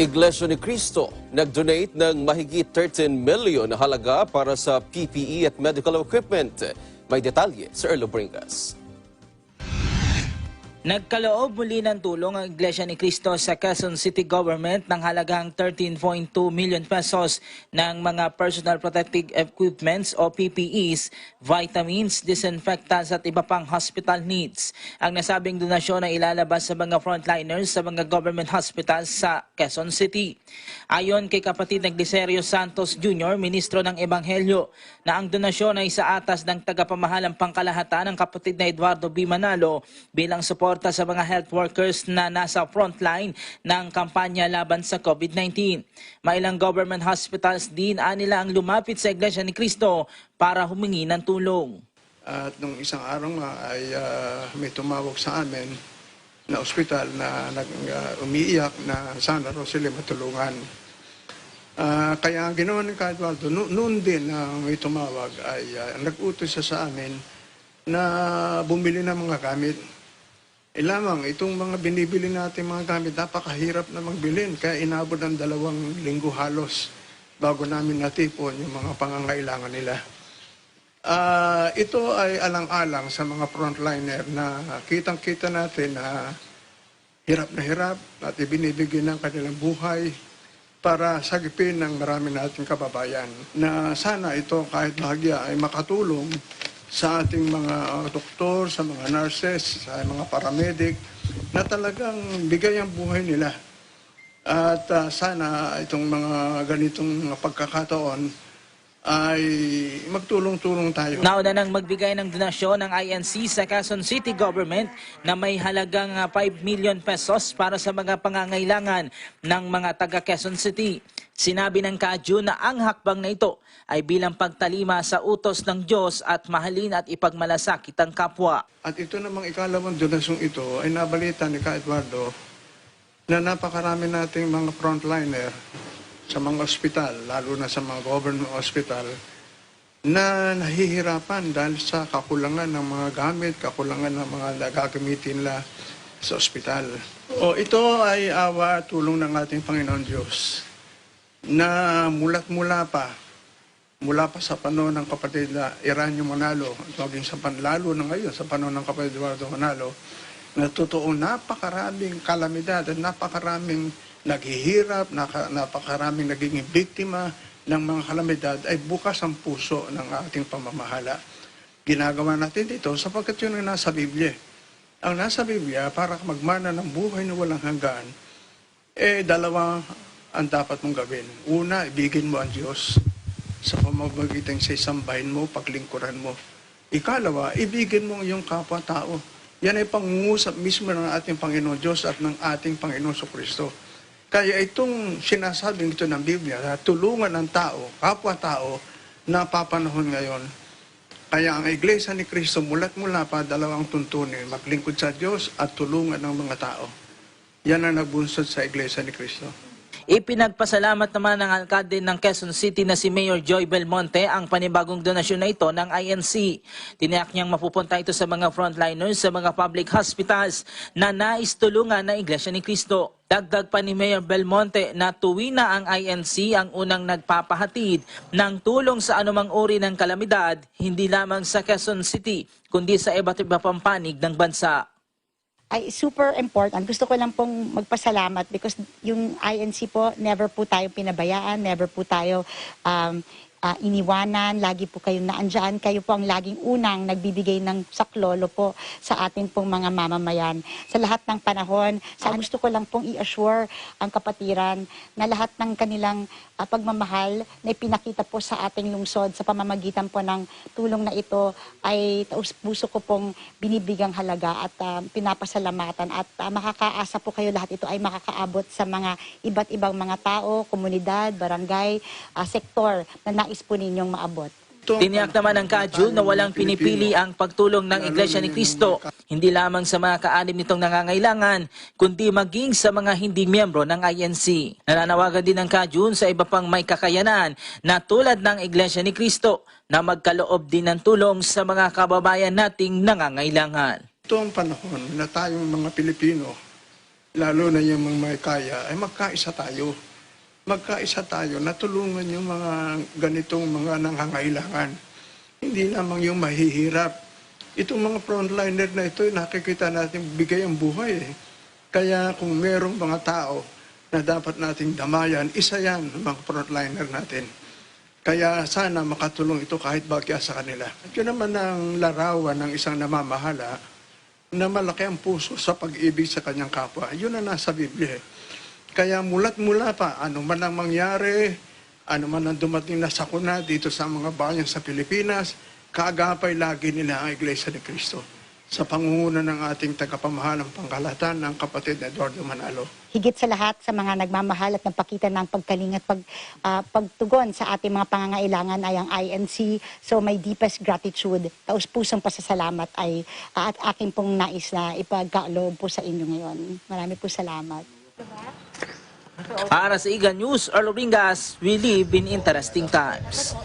Iglesia ni Cristo nag-donate ng mahigit 13 million na halaga para sa PPE at medical equipment. May detalye sa Erlo Bringas. Nagkaloob muli ng tulong ang Iglesia ni Cristo sa Quezon City Government ng halagang 13.2 million pesos ng mga personal protective equipments o PPEs, vitamins, disinfectants at iba pang hospital needs. Ang nasabing donasyon ay ilalabas sa mga frontliners sa mga government hospitals sa Quezon City. Ayon kay kapatid ng Glicerio Santos Jr., Ministro ng Ebanghelyo, na ang donasyon ay sa atas ng tagapamahalang pangkalahatan ng kapatid na Eduardo B. Manalo bilang suporta sa mga health workers na nasa frontline ng kampanya laban sa COVID-19. Mailang government hospitals din anila ang lumapit sa Iglesia ni Cristo para humingi ng tulong. At nung isang araw nga ay ah, may tumawag sa amin na ospital na nag, ah, umiiyak na sana raw sila matulungan. Ah, kaya ginawa ni Eduardo, no, noon din na may tumawag ay ah, nag-utos sa amin na bumili ng mga gamit. Eh lamang, itong mga binibili natin mga gamit, napakahirap na magbilin. Kaya inabot ng dalawang linggo halos bago namin natipon yung mga pangangailangan nila. Ah, ito ay alang-alang sa mga frontliner na kitang-kita natin na hirap na hirap at ibinibigyan ng kanilang buhay para sagipin ng marami nating kababayan na sana ito kahit bahagya ay makatulong sa ating mga uh, doktor, sa mga nurses, sa mga paramedic na talagang bigay ang buhay nila. At ah, sana itong mga ganitong pagkakataon ay magtulong-tulong tayo. Nauna nang magbigay ng donasyon ng INC sa Quezon City Government na may halagang ah, 5 million pesos para sa mga pangangailangan ng mga taga Quezon City. Sinabi ng Kaadyo na ang hakbang na ito ay bilang pagtalima sa utos ng Diyos at mahalin at ipagmalasakit ang kapwa. At ito namang ikalawang donasyong ito ay nabalita ni Ka Eduardo na napakarami nating mga frontliner sa mga ospital, lalo na sa mga government hospital, na nahihirapan dahil sa kakulangan ng mga gamit, kakulangan ng mga nagagamitin nila sa ospital. O ito ay awa tulong ng ating Panginoon Diyos na mulat mula pa mula pa sa panahon ng kapatid na Iranyo Manalo, at maging sa panlalo na ngayon, sa panahon ng kapatid Eduardo Manalo, na totoo napakaraming kalamidad at napakaraming naghihirap, napakaraming naging biktima ng mga kalamidad ay bukas ang puso ng ating pamamahala. Ginagawa natin dito sapagkat yun ang nasa Biblia. Ang nasa Biblia, para magmana ng buhay na walang hanggan, eh dalawa ang dapat mong gawin. Una, ibigin mo ang Diyos sa pamamagitan sa isambahin mo, paglingkuran mo. Ikalawa, ibigin mo ang iyong kapwa-tao. Yan ay pangungusap mismo ng ating Panginoon Diyos at ng ating Panginoon sa Kristo. Kaya itong sinasabing ito ng Biblia, na tulungan ng tao, kapwa-tao, na papanahon ngayon. Kaya ang Iglesia ni Kristo mulat mula pa dalawang tuntunin, maglingkod sa Diyos at tulungan ng mga tao. Yan ang nagbunsod sa Iglesia ni Kristo. Ipinagpasalamat naman ng alkalde ng Quezon City na si Mayor Joy Belmonte ang panibagong donasyon na ito ng INC. Tiniyak niyang mapupunta ito sa mga frontliners sa mga public hospitals na nais tulungan ng Iglesia ni Cristo. Dagdag pa ni Mayor Belmonte na tuwi na ang INC ang unang nagpapahatid ng tulong sa anumang uri ng kalamidad, hindi lamang sa Quezon City, kundi sa iba't iba pang panig ng bansa. Ay super important. Gusto ko lang pong magpasalamat because yung INC po, never po tayo pinabayaan, never po tayo um, ah, iniwanan, lagi po kayong naandyan. Kayo po ang laging unang nagbibigay ng saklolo po sa ating pong mga mamamayan. Sa lahat ng panahon, sa gusto ko lang pong i-assure ang kapatiran na lahat ng kanilang ah, pagmamahal na ipinakita po sa ating lungsod sa pamamagitan po ng tulong na ito ay taus puso ko pong binibigang halaga at ah, pinapasalamatan at ah, makakaasa po kayo lahat ito ay makakaabot sa mga iba't ibang mga tao, komunidad, barangay, ah, sektor na nais po ninyong maabot. Tiniyak naman ng Kajul na walang pinipili ang pagtulong ng Iglesia ni Cristo, hindi lamang sa mga kaalim nitong nangangailangan, kundi maging sa mga hindi miyembro ng INC. Nananawagan din ng Kajul sa iba pang may kakayanan na tulad ng Iglesia ni Cristo na magkaloob din ng tulong sa mga kababayan nating nangangailangan. Ito ang panahon na tayong mga Pilipino lalo na yung mga may kaya, ay magkaisa tayo. Magkaisa tayo, natulungan yung mga ganitong mga nangangailangan. Hindi lamang yung mahihirap. Itong mga frontliner na ito, nakikita natin bigay ang buhay. Eh. Kaya kung merong mga tao na dapat nating damayan, isa yan, mga frontliner natin. Kaya sana makatulong ito kahit bagya sa kanila. At yun naman ang larawan ng isang namamahala na malaki ang puso sa pag-ibig sa kanyang kapwa. Yun ang nasa Biblia. eh. Kaya mulat mula pa, ano man ang mangyari, ano man ang dumating na sakuna dito sa mga bayan sa Pilipinas, kaagapay lagi nila ang Iglesia ni Cristo sa pangunguna ng ating tagapamahalang pangkalatan ng kapatid na Eduardo Manalo. higit sa lahat sa mga nagmamahal at nagpakita ng pagkaling at pag, ah, pagtugon sa ating mga pangangailangan ay ang INC. So my deepest gratitude, taus pusong pasasalamat ay ah, at aking pong nais na ipagkaloob po sa inyo ngayon. Marami po salamat. Para sa Iga News, Earl Ringas, we live in interesting times.